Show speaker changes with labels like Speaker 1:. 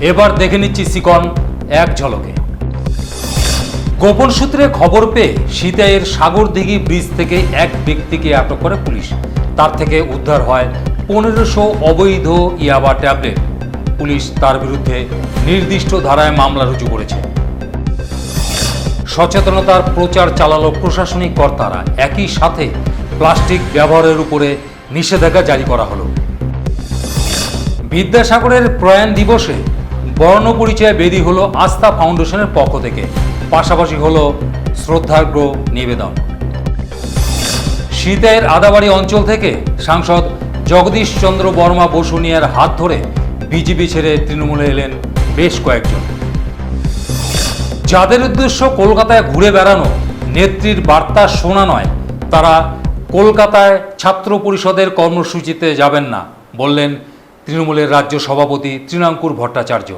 Speaker 1: এবার দেখে নিচ্ছি সিকন এক ঝলকে। গোপন সূত্রে খবর পেয়ে সীতাইয়ের সাগরদিঘি ব্রিজ থেকে এক ব্যক্তিকে আটক করে পুলিশ। তার থেকে উদ্ধার হয় পনেরোশো অবৈধ ইয়াবা ট্যাবলেট। পুলিশ তার বিরুদ্ধে নির্দিষ্ট ধারায় মামলা রুজু করেছে। সচেতনতার প্রচার চালালো প্রশাসনিক কর্তারা। একই সাথে প্লাস্টিক ব্যবহারের উপরে নিষেধাজ্ঞা জারি করা হলো। বিদ্যাসাগরের প্রয়াণ দিবসে বর্ণ পরিচয় বেদি হলো আস্থা ফাউন্ডেশনের পক্ষ থেকে। পাশাপাশি হলো শ্রদ্ধার্ঘ্য নিবেদন। সীতায়ের আদাবাড়ি অঞ্চল থেকে সাংসদ জগদীশ চন্দ্র বর্মা বসুনিয়ার হাত ধরে বিজেপি ছেড়ে তৃণমূলে এলেন বেশ কয়েকজন। যাদের উদ্দেশ্য কলকাতায় ঘুরে বেড়ানো, নেত্রীর বার্তা শোনা নয়, তারা কলকাতায় ছাত্র পরিষদের কর্মসূচিতে যাবেন না, বললেন তৃণমূলের রাজ্য সভাপতি তৃণাঙ্কুর ভট্টাচার্য।